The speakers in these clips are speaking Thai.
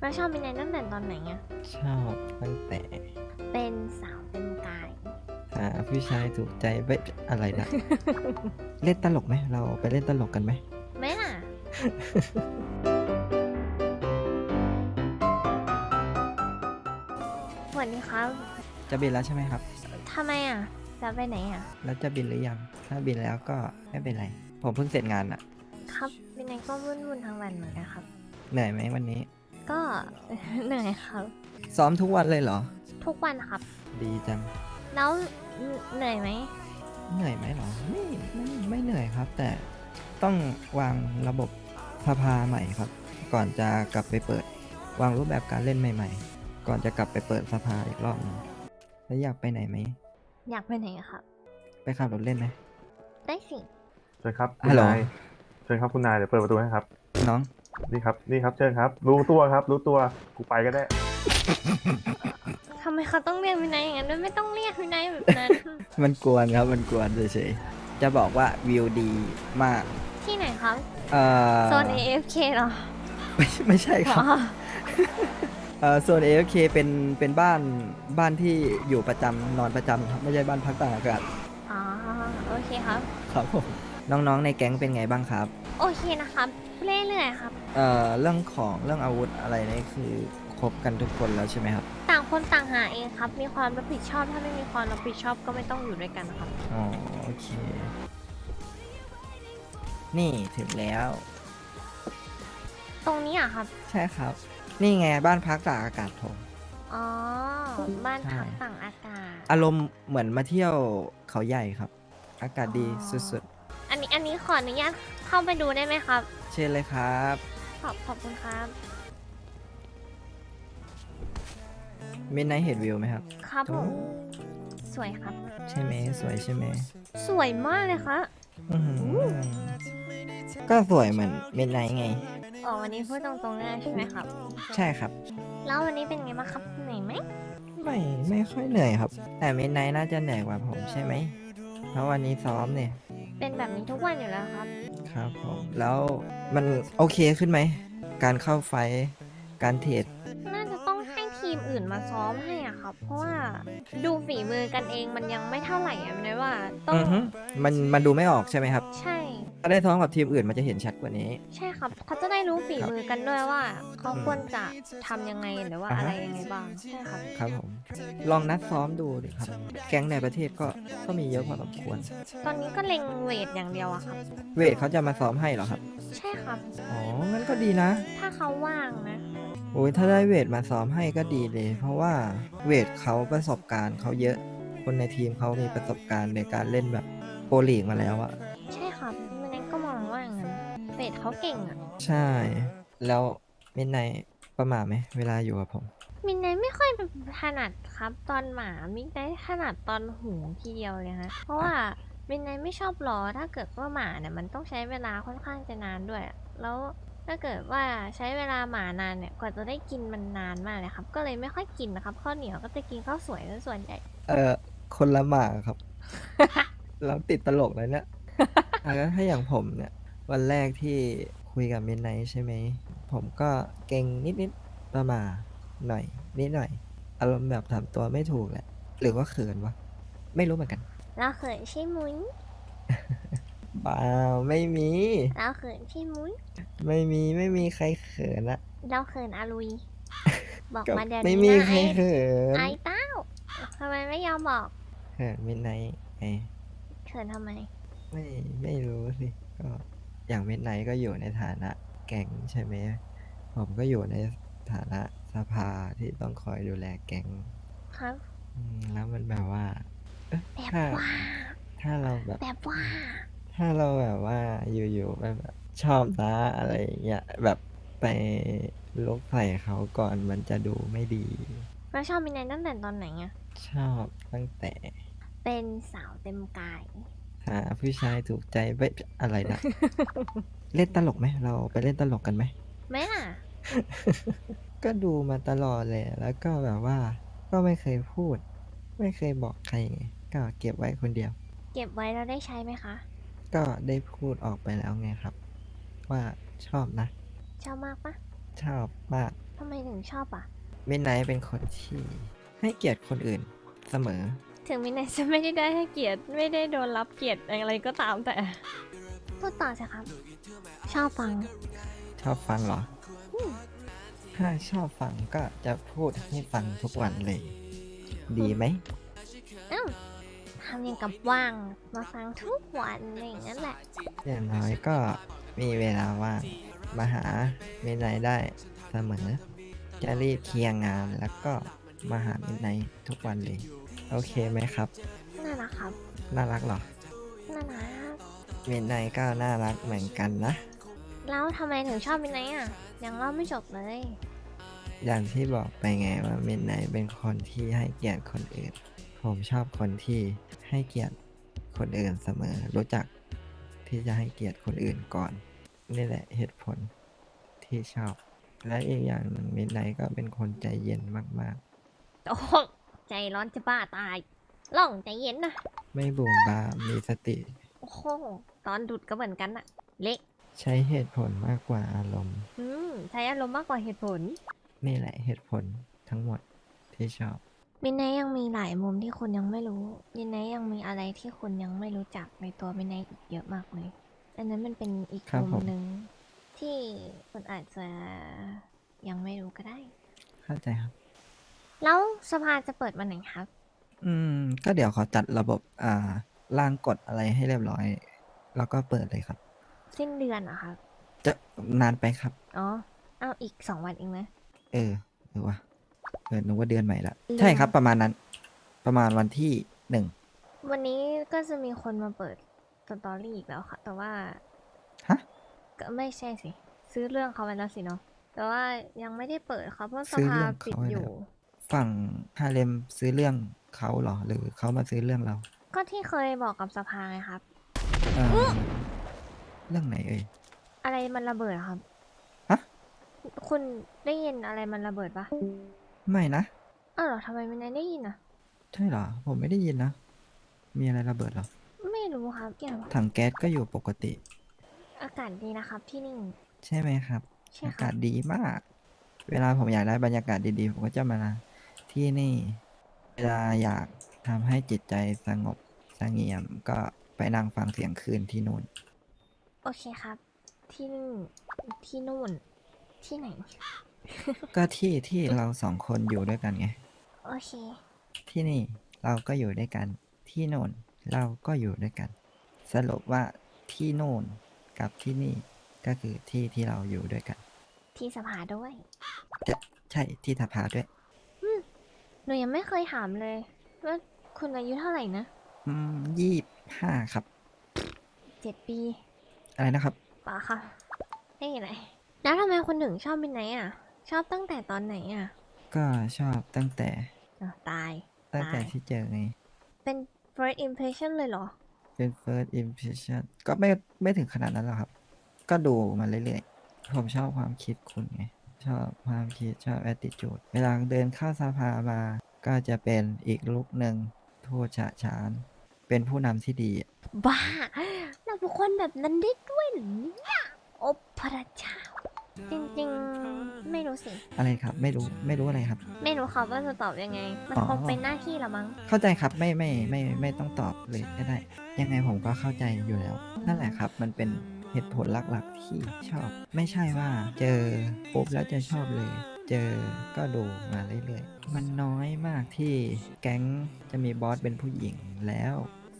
แล้วชอบมินไนตั้งแต่ตอนไหนอะชอบตั้งแต่เป็นสาวเต็มกายหาผู้ชายถูกใจเว้ยอะไรนะ เล่นตลกไหมเราไปเล่นตลกกันไหมไหมล่ะ สวัสดีครับ จะบินแล้วใช่ไหมครับทำไมอะ จะไปไหนอะ แล้วจะบินหรือยัง ถ้าบินแล้วก็ไม่เป็นไร ผมเพิ่งเสร็จงานอะครับมินไนก็วุ่นๆทั้งวันเหมือนกันครับ เหนื่อยไหมวันนี้ ก็ เหนื่อยครับ ซ้อมทุกวันเลยเหรอ ทุกวันครับ ดีจัง แล้วเหนื่อยไหมเหนื่อยไหมเหรอไม่ไม่ไม่เหนื่อยครับ แต่ต้องวางระบบสภาใหม่ครับ ก่อนจะกลับไปเปิด วางรูปแบบการเล่นใหม่ ๆ ก่อนจะกลับไปเปิดสภาอีกรอบหนึงแล้วอยากไปไหนไหมอยากไปไหนอะครับ ไปขับรถเล่นไหม ได้สิ เชิญครับคุฮัณลโหล นายเชิญครับคุณนายเดี๋ยวเปิดประตูให้ครับ น้อง นี่ครับ นี่ครับเชิญครับ รู้ตัวครับ รู้ตัว กูไปก็ได้ ทำไมเขาต้องเรียกมินไนอย่างนั้นด้วยไม่ต้องเรียกมินไนแบบนั้นมันกวนครับ มันกวนเฉยๆ จะบอกว่าวิวดีมาก ที่ไหนครับเอ่อโซน AFK เหรอไม่ไม่ใช่ครับอ๋อเอ่อโซน AFK เป็นเป็นบ้านบ้านที่อยู่ประจำนอนประจำครับไม่ใช่บ้านพักตากอากาศอ๋อโอเคครับ ครับผม น้องๆในแก๊งเป็นไงบ้างครับ โอเคนะครับ เรื่อยๆครับ เอ่อเรื่องของเรื่องอาวุธอะไรนี่คือครบกันทุกคนแล้วใช่ไหมครับ ต่างคนต่างหาเองครับ มีความรับผิดชอบถ้าไม่มีความรับผิดชอบก็ไม่ต้องอยู่ด้วยกันครับ อ๋อโอเค นี่ถึงแล้ว ตรงนี้อะครับ ใช่ครับ นี่ไงบ้านพักตากอากาศผม อ๋อ บ้านใช่พักต่างอากาศ อารมณ์เหมือนมาเที่ยวเขาใหญ่ครับ อากาศดีอ๋อสุด อันนี้อันนี้ขออนุญาตเข้าไปดูได้ไหมครับๆเชิญเลยครับ ขอบขอบคุณครับมินไนเห็นวิวไหมครับ ครับผม สวยครับ ใช่ไหมสวยใช่ไหมสวยมากเลยครับอื้อหือก็สวยเหมือนมินไนไง อ๋อ วันนี้พูดตรงๆเลยใช่ไหมครับ ใช่ครับ แล้ววันนี้เป็นไงบ้างครับเหนื่อยไหม ไม่ไม่ค่อยเหนื่อยครับ แต่มินไนน่าจะเหนื่อยกว่าผมใช่ไหมเพราะวันนี้ซ้อมเนี่ย เป็นแบบนี้ทุกวันอยู่แล้วครับ ครับผม แล้วมันโอเคขึ้นไหม การเข้าไฟท์การเทรดน่าจะต้องให้ทีมอื่นมาซ้อมให้อะครับ เพราะว่าดูฝีมือกันเองมันยังไม่เท่าไหร่อะไม่ได้ว่าต้องอือฮึมันมันดูไม่ออกใช่ไหมครับ ใช่ ถ้าได้ซ้อมกับทีมอื่นมันจะเห็นชัดกว่านี้ ใช่ครับ เขาจะได้รู้ฝีครับมือกันด้วยว่า เขาอืมควรจะทำยังไงหรือว่าอ่าฮะ อะไรยังไงบ้างใช่ครับ ครับผม ลองนัดซ้อมดูดิครับ แก๊งในประเทศก็ก็มีเยอะพอสมควร ตอนนี้ก็เล็งเวทอย่างเดียวอะครับ เวทเขาจะมาซ้อมให้เหรอครับ ใช่ครับ อ๋อ งั้นก็ดีนะ ถ้าเขาว่างนะ โอ้ยถ้าได้เวทมาซ้อมให้ก็ดีเลย เพราะว่าเวทเขาประสบการณ์เขาเยอะ คนในทีมเขามีประสบการณ์ในการเล่นแบบโปรลีกมาแล้วอะ เวทเขาเก่งอะใช่ แล้วมินไนประมาทไหมเวลาอยู่กับผม มินไนไม่ค่อยถนัดครับ ตอนหมา มินไนถนัดตอนหูทีเดียวเลยฮะ เพราะว่ามินไนไม่ชอบรอถ้าเกิดว่าหมาเนี่ยมันต้องใช้เวลาค่อนข้างจะนานด้วยอะแล้วถ้าเกิดว่าใช้เวลาหมานานเนี่ยกว่าจะได้กินมันนานมากเลยครับ ก็เลยไม่ค่อยกินนะครับข้าวเหนียวก็จะกินข้าวสวยซะส่วนใหญ่ เออคนละหมากครับ เราติดตลกเลยเนี่ยอะแล้วถ้าอย่างผมเนี่ย วันแรกที่คุยกับมินไนใช่ไหม ผมก็เก่งนิดๆประมาหน่อย นิดหน่อย อารมณ์แบบทำตัวไม่ถูกแหละ หรือว่าเขินวะ ไม่รู้เหมือนกัน เราเขินใช่มุ้ยเปล่าไม่มี เราเขินใช่มุ้ยไม่มีไม่มีใครเขินอะเราเขินอาลุย บอกก็มาเดี๋ยวไม่นี้มีนะใครไอ้เขินไอ้เต้าทำไมไม่ยอมบอก เขินมินไนไงเขินทำไม ไม่ไม่รู้สิก็ อย่างมิดไนท์ก็อยู่ในฐานะแก๊งใช่ไหมผมก็อยู่ในฐานะสภาที่ต้องคอยดูแลแก๊งครับ อืมแล้วมันแบบว่าเอ๊ะแบบถ้าว่า ถ้าเราแบบ แบบว่า ถ้าเราแบบว่าอยู่ๆแบบชอบนะอะไรอย่างเงี้ยแบบไปลุกใส่เขาก่อนมันจะดูไม่ดี เราชอบมินไนตั้งแต่ตอนไหนอะชอบตั้งแต่เป็นสาวเต็มกาย หาผู้ชายถูกใจเว้ยอะไรนะ เล่นตลกไหมเราไปเล่นตลกกันไหมไหมล่ะก็ดูมาตลอดเลยแล้วก็แบบว่า ก็ไม่เคยพูด ไม่เคยบอกใครไงก็เก็บไว้คนเดียว เก็บไว้เราได้ใช้ไหมคะ ก็ได้พูดออกไปแล้วไงครับ ว่าชอบนะ ชอบมากปะชอบมากทำไมถึงชอบอะมินไนท์เป็นคนที่ให้เกียรติคนอื่นเสมอ ถึงมินไนจะไม่ได้ได้ให้เกียรติไม่ได้โดนรับเกียรติอะไรก็ตามแต่ พูดต่อสิครับ ชอบฟัง ชอบฟังเหรอ อืม ถ้าชอบฟังก็จะพูดให้ฟังทุกวันเลย ดีไหม อ้าวทำอย่างกับว่างมาฟังทุกวันอะไรอย่างนั้นแหละ อย่างน้อยก็มีเวลาว่างมาหามินไนท์ได้เสมอ จะรีบเคลียร์งานแล้วก็มาหามินไนท์ทุกวันเลย โอเคไหมครับ น่ารักครับ น่ารักเหรอ น่ารัก มินไนท์ก็น่ารักเหมือนกันนะ แล้วทำไมถึงชอบมินไนอะ ยังเล่าไม่จบเลย อย่างที่บอกไปไงว่ามินไนท์เป็นคนที่ให้เกียรติคนอื่น ผมชอบคนที่ให้เกียรติคนอื่นเสมอ รู้จักที่จะให้เกียรติคนอื่นก่อน นี่แหละเหตุผลที่ชอบ และอีกอย่างหนึ่งมินไนท์ก็เป็นคนใจเย็นมากโอ้โห ใจร้อนจะบ้าตายล่องใจเย็นนะๆไม่บูมบามมีสติ โอ้โหตอนดุดก็เหมือนกันอะเละใช้เหตุผลมากกว่าอารมณ์ อืมใช้อารมณ์มากกว่าเหตุผล นี่แหละเหตุผลทั้งหมดที่ชอบ มินไนยังมีหลายมุมที่คุณยังไม่รู้มินไนยังมีอะไรที่คุณยังไม่รู้จักในตัวมินไนอีกเยอะมากเลย อันนั้นมันเป็นอีกครับมุมผม หนึ่งที่คุณอาจจะยังไม่รู้ก็ได้ เข้าใจครับ แล้วสภาจะเปิดวันไหนครับ อืม ก็เดี๋ยวขอจัดระบบอ่าร่างกฎอะไรให้เรียบร้อย แล้วก็เปิดเลยครับ สิ้นเดือนเหรอครับ จะนานไปครับ อ๋อ เอาอีกสองวันเองนะ เออหรือว่าเออนึกว่าเดือนใหม่ละเดือนใช่ครับ ประมาณนั้น ประมาณวันที่หนึ่งวันนี้ก็จะมีคนมาเปิดสตอรี่อีกแล้วค่ะ แต่ว่าฮะก็ไม่ใช่สิ ซื้อเรื่องเขาไปแล้วสิเนาะแต่ว่ายังไม่ได้เปิดครับเพราะสซื้อภาเรื่องปิดเขาไว้อแล้วยู่ ฝั่งฮาเลมซื้อเรื่องเขาเหรอ หรือเขามาซื้อเรื่องเราก็ที่เคยบอกกับสภาไงครับ เออเรื่องไหนเอ่ย อะไรมันระเบิดครับฮะ คุณได้ยินอะไรมันระเบิดปะไม่นะ อ้าวเหรอทำไมมันไม่ได้ยินอะ ใช่เหรอ ผมไม่ได้ยินนะ มีอะไรระเบิดเหรอ ไม่รู้ครับเกี่ยวกับถังแก๊สก็อยู่ปกติ อากาศดีนะครับ ที่นี่ใช่ไหมครับ ใช่อาครักาบศดีมาก เวลาผมอยากได้บรรยากาศดีๆ ผมก็จะมา ที่นี่ เวลาอยากทำให้จิตใจสงบสงเงียมก็ไปนั่งฟังเสียงคลื่นที่นู่น โอเคครับ ที่นี่ที่นู่น ที่ไหน ก็ที่ที่เราสองคนอยู่ด้วยกันไง โอเค ที่นี่เราก็อยู่ด้วยกัน ที่โน่นเราก็อยู่ด้วยกัน สรุปว่าที่โน่นกับที่นี่ก็คือที่ที่เราอยู่ด้วยกัน ที่สภาด้วย จะใช่ที่สภาด้วยห นูยังไม่เคยถามเลย ว่าคุณอายุเท่าไหร่นะอืมยี่ห้าครับ เจ็ดปีอะไรนะครับ ป่าค่ะไม่มีอะไรแล้วทำไมคุณถึงชอบเป็นไหนอะ ชอบตั้งแต่ตอนไหนอะก็ชอบตั้งแต่อะตาย ตั้งแต่ตายที่เจอไง เป็น first impression เลยเหรอ เป็น first impression ก็ไม่ไม่ถึงขนาดนั้นหรอกครับ ก็ดูมาเรื่อยๆ ผมชอบความคิดคุณไง ชอบความคิดชอบ attitude เวลาเดินเข้าสภามา ก็จะเป็นอีกลุกหนึ่งพูดฉะฉาน เป็นผู้นำที่ดี บ้าเราเป็นคนแบบนั้นได้ด้วยเหรอเนี่ยโอ้พระเจ้า จริงๆ ไม่รู้สิ อะไรครับ ไม่รู้ไม่รู้อะไรครับ ไม่รู้ครับว่าจะตอบยังไง มันอ๋อคงเป็นหน้าที่ละมั้ง เข้าใจครับไม่ไม่ไม่ไม่ไม่ต้องตอบเลยก็ได้ ยังไงผมก็เข้าใจอยู่แล้ว นั่นแหละครับ มันเป็น เหตุผลหลักๆที่ชอบ ไม่ใช่ว่าเจอปุ๊บแล้วจะชอบเลย เจอก็ดูมาเรื่อยๆ มันน้อยมากที่แก๊งจะมีบอสเป็นผู้หญิงแล้ว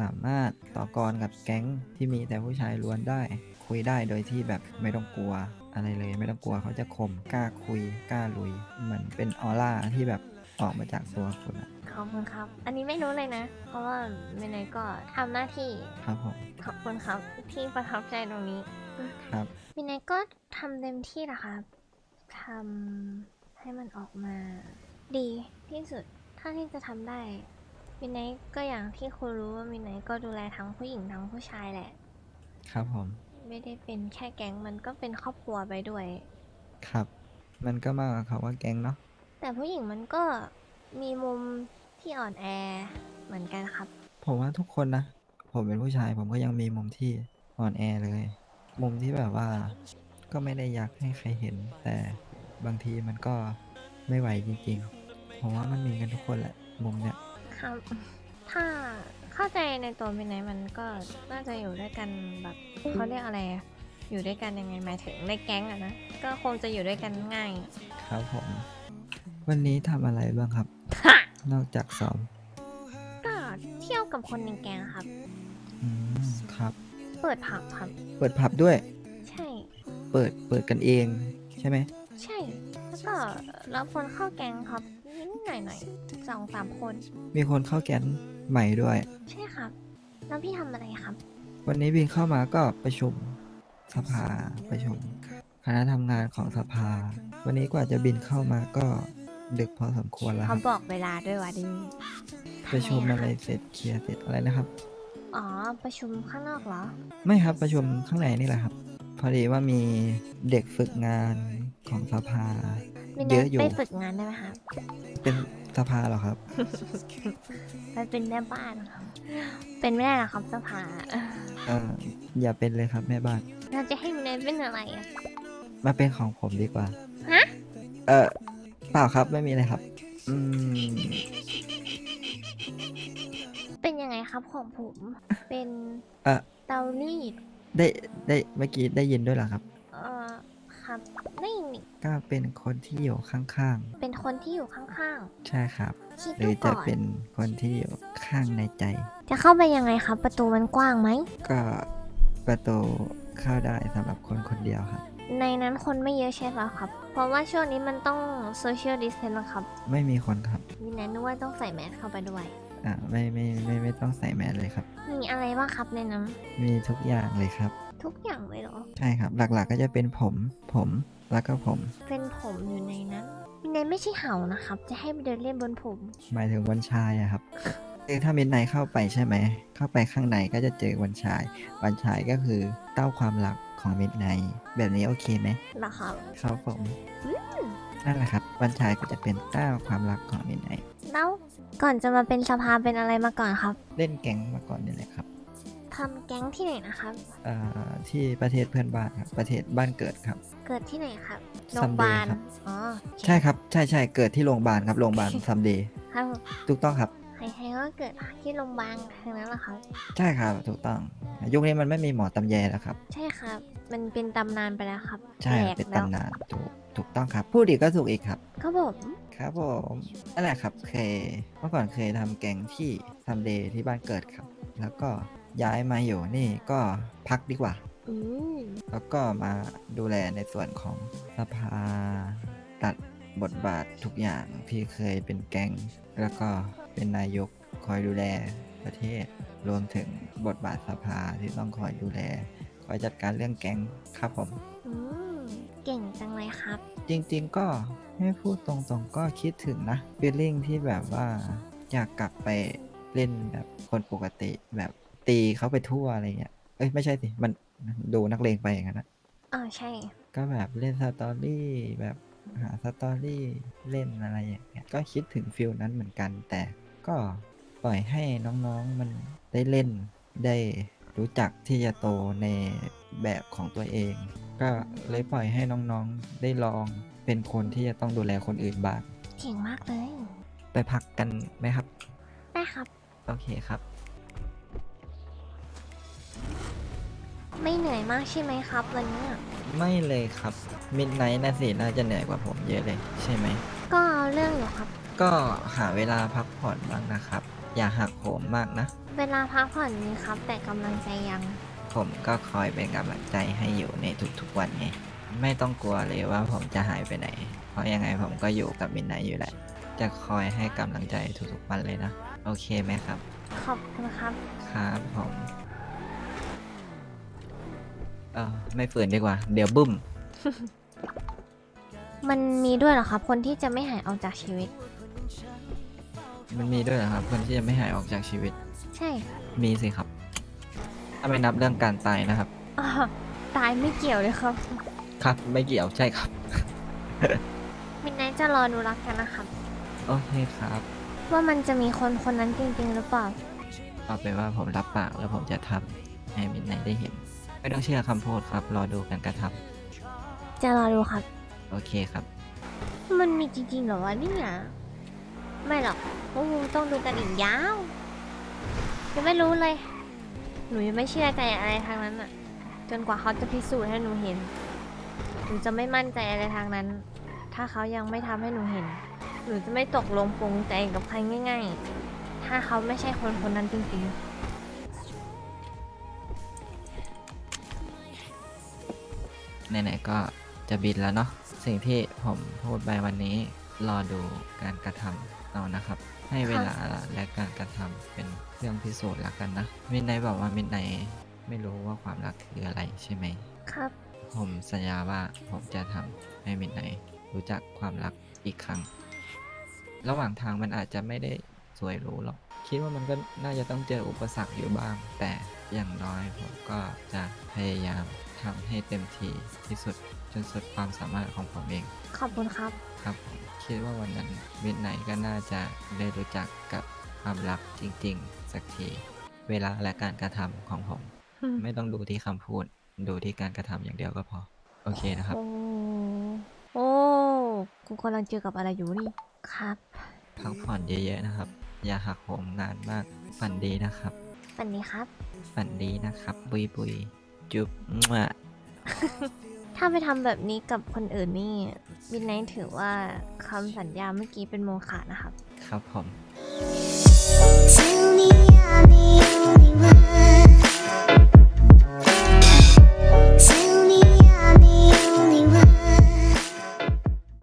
สามารถต่อกรกับแก๊งที่มีแต่ผู้ชายล้วนได้ คุยได้โดยที่แบบไม่ต้องกลัวอะไรเลย ไม่ต้องกลัวเขาจะข่มกล้าคุยกล้าลุยเหมือนเป็นออร่าที่แบบออกมาจากตัวคุณอะ ขอบคุณครับ อันนี้ไม่รู้เลยนะ เพราะว่าเมนายก็ทำหน้าที่ ครับผม ขอบคุณครับที่ประทับใจตรงนี้ครับ มินายก็ทำเต็มที่นะครับทำให้มันออกมา ดีที่สุดเท่าที่จะทำได้มินายก็อย่างที่คุณรู้ว่ามินายก็ดูแลทั้งผู้หญิงทั้งผู้ชายแหละ ครับผม ไม่ได้เป็นแค่แก๊งมันก็เป็นครอบครัวไปด้วย ครับ มันก็มากกว่าคำว่าแก๊งเนาะแต่ผู้หญิงมันก็มีมุม ที่อ่อนแอเหมือนกันครับ ผมว่าทุกคนนะ ผมเป็นผู้ชายผมก็ยังมีมุมที่อ่อนแอเลย มุมที่แบบว่าก็ไม่ได้อยากให้ใครเห็น แต่บางทีมันก็ไม่ไหวจริงๆ ผมว่ามันมีกันทุกคนแหละ มุมเนี้ยครับ ถ้าเข้าใจในตัวเป็นไหนมันก็น่าจะอยู่ด้วยกันแบบเขาเรียกอะไรอะอยู่ด้วยกันยังไงหมายถึงในแก๊งอะนะ ก็คงจะอยู่ด้วยกันง่าย ครับผม วันนี้ทำอะไรบ้างครับค่ะ นอกจากซ้อมก็เที่ยวกับคนในแก๊งครับ อืมครับ เปิดผับครับ เปิดผับด้วย ใช่ เปิดเปิดกันเองใช่ไหมใช่ แล้วก็รับคนเข้าแก๊งครับนิดๆหน่อยๆสองสามคน มีคนเข้าแก๊งใหม่ด้วย ใช่ครับ แล้วพี่ทำอะไรครับ วันนี้บินเข้ามาก็ประชุมสภาประชุม คณะทำงานของสภา วันนี้กว่าจะบินเข้ามาก็ ดึกพอสมควรแล้วคเขารับบอกเวลาด้วยว่าดีประชุมทำอะไมไรอะคบเสร็จเคลียร์เสร็จอะไรนะครับ อ๋อ ประชุมข้างนอกเหรอ ไม่ครับประชุมข้างในนี่แหละครับ พอดีว่ามีเด็กฝึกงานของสภามินเยอะอยู่ ไปฝึกงานได้ไหมครับเป็นสภาเหรอครับ ไปเป็นแม่บ้านครับ เป็นไม่ได้หรอครับสภาเอออย่าเป็นเลยครับแม่บ้าน เราจะให้มินเนเป็นอะไรอะ มาเป็นของผมดีกว่าฮะ เออ เปล่าครับไม่มีอะไรครับ อืม เป็นยังไงครับของผม เป็นเอ่อ เตารีดได้ได้เมื่อกี้ได้ยินด้วยเหรอครับ เอ่อครับไม่นี่ก็เป็นคนที่อยู่ข้างเป็นคนที่อยู่ข้างๆ ใช่ครับ ๆ คิดหดูรือจะก่อน เป็นคนที่อยู่ข้างในใจ จะเข้าไปยังไงครับ ประตูมันกว้างไหมก็ประตูเข้าได้สำหรับคนคนเดียวครับ ในนั้นคนไม่เยอะใช่ไหมครับ เพราะว่าช่วงนี้มันต้องโซเชียลดิสเทนนะครับไม่มีคนครับมินเนนึกว่าต้องใส่แมสเข้าไปด้วย อ่าไม่ไม่ไม่ไม่ต้องใส่แมสเลยครับ มีอะไรบ้างครับในนั้นมีทุกอย่างเลยครับ ทุกอย่างเลยเหรอ ใช่ครับ หลักๆก็จะเป็นผม ผมแล้วก็ผม เป็นผมอยู่ในนั้นมินเนไม่ใช่เห่านะครับ จะให้ไปเดินเล่นบนผม หมายถึงวันชายอะครับคือถ้ามินไนเข้าไปใช่ไหม เข้าไปข้างในก็จะเจอวันชาย วันชายก็คือเต้าความรัก ของมิดไนแบบนี้โอเคไหมเหรอครับครับผมอืมนั่นแหละครับวันชายก็จะเป็นเต้าความรักของมิดไนแล้วก่อนจะมาเป็นสภาเป็นอะไรมาก่อนครับ เล่นแก๊งมาก่อนนี่แหละครับทำแก๊งที่ไหนนะครับเอ่อที่ประเทศเพื่อนบ้านครับประเทศบ้านเกิดครับ เกิดที่ไหนครับโร Someday งพยาบาลครับอ๋อใช่ครับใช่ใช่เกิดที่โรงพยาบาลครับโรงพยาบาลซัมเดย์ครับถูกต้องครับ ใครๆก็เกิดที่โรงพยาบาลทั้งนั้นแหละครับ ใช่ครับถูกต้อง ยุคนี้มันไม่มีหมอตำแยแล้วครับ ใช่ครับ มันเป็นตำนานไปแล้วครับใช่แตกเป็นแล้วตำนานถูกถูกต้องครับ พูดอีกก็ถูกอีกครับ ครับผมครับผมนั่นแหละครับเคยเมื่อก่อนเคยทำแกงที่ซัมเดย์ที่บ้านเกิดครับ แล้วก็ย้ายมาอยู่นี่ก็พักดีกว่า อืมแล้วก็มาดูแลในส่วนของสภาตัดบทบาททุกอย่างที่เคยเป็นแกง แล้วก็เป็นนายกคอยดูแลประเทศ รวมถึงบทบาทสภาที่ต้องคอยดูแล คอยจัดการเรื่องแกงครับผม อืม เก่งจังเลยครับ จริงๆก็ให้พูดตรงๆก็คิดถึงนะฟีลลิ่งที่แบบว่าอยากกลับไปเล่นแบบคนปกติแบบตีเขาไปทั่วอะไรเงี้ย เอ้ยไม่ใช่สิ มันดูนักเลงไปอย่างนั้นนะอ๋อใช่ ก็แบบเล่นสตอรี่แบบ หาสตอรี่เล่นอะไรอย่างเงี้ยก็คิดถึงฟิลนั้นเหมือนกัน แต่ก็ปล่อยให้น้องๆมันได้เล่นได้รู้จักที่จะโตในแบบของตัวเอง ก็เลยปล่อยให้น้องๆได้ลองเป็นคนที่จะต้องดูแลคนอื่นบ้างเก่งมากเลย ไปพักกันไหมครับ ได้ครับ โอเคครับ ไม่เหนื่อยมากใช่ไหมครับ วันเนี้ยไม่เลยครับมิดไนท์น่าสิน่าจะเหนื่อยกว่าผมเยอะเลย ใช่ไหม ก็เอาเรื่องอยู่ครับ ก็หาเวลาพักผ่อนบ้างนะครับ อย่าหักโหมมากนะ เวลาพักผ่อนมีครับ แต่กำลังใจยัง ผมก็คอยเป็นกำลังใจให้อยู่ในทุกๆวันไงไม่ต้องกลัวเลยว่าผมจะหายไปไหน เพราะยังไงผมก็อยู่กับมินไนท์อยู่แหละ จะคอยให้กำลังใจทุกๆวันเลยนะ โอเคไหมครับ ขอบคุณครับ ครับผม เออไม่ฝืนดีกว่า เดี๋ยวบึ้ม มันมีด้วยเหรอครับ คนที่จะไม่หายออกจากชีวิต มันมีด้วยเหรอครับ คนที่จะไม่หายออกจากชีวิต ใช่มีสิครับ ถ้าไม่นับเรื่องการตายนะครับอ๋อตายไม่เกี่ยวเลยครับครับ ไม่เกี่ยวใช่ครับ มินไนท์จะรอดูรักกันนะครับ โอเคครับว่ามันจะมีคนคนนั้นจริงๆหรือเปล่า เอาเป็นว่าผมรับปากแล้วผมจะทำให้มินไนได้เห็น ไม่ต้องเชื่อคำพูดครับ รอดูกันกระทำจะรอดูครับโอเคครับ มันมีจริงๆเหรอวะเนี่ยไม่หรอกพวกมึงต้องดูกันอีกยาวยังไม่รู้เลย หนูยังไม่เชื่อใจอะไรทางนั้นอะจนกว่าเขาจะพิสูจน์ให้หนูเห็น หนูจะไม่มั่นใจอะไรทางนั้น ถ้าเขายังไม่ทำให้หนูเห็น หนูจะไม่ตกลงปรงใจกับใครง่าย ๆ ถ้าเขาไม่ใช่คนคนนั้นจริงๆ ไหนๆก็จะบินแล้วเนาะสิ่งที่ผมพูดไปวันนี้รอดูการกระทำเอานะครับ ให้เวลาและการกระทำเป็นเครื่องพิสูจน์ละกันนะมินไนบอกว่ามินไนไม่รู้ว่าความรักคืออะไรใช่ไหมครับ ผมสัญญาว่าผมจะทำให้มินไนรู้จักความรักอีกครั้ง ระหว่างทางมันอาจจะไม่ได้สวยหรูหรอก คิดว่ามันก็น่าจะต้องเจออุปสรรคอยู่บ้าง แต่อย่างน้อยผมก็จะพยายาม ทำให้เต็มที่ที่สุดจนสุดความสามารถของผมเอง ขอบคุณครับ ครับผมคิดว่าวันนั้นมิดไนก็น่าจะได้รู้จักกับความรักจริง ๆ สักที เวลาและการกระทำของผมไม่ต้องดูที่คำพูด ดูที่การกระทำอย่างเดียวก็พอ โอเคนะครับ โอ้ โอ้กูกำลังเจอกับอะไรอยู่นี่ ครับ พักผ่อนเยอะๆนะครับ อย่าหักโหมงานมาก ฝันดีนะครับสวัสดีครับ ฝันดีนะครับ บุยบุย จุ๊บถ้าไปทำแบบนี้กับคนอื่นนี่บินไนถือว่าคำสัญญาเมื่อกี้เป็นโมฆะนะครับ ครับผม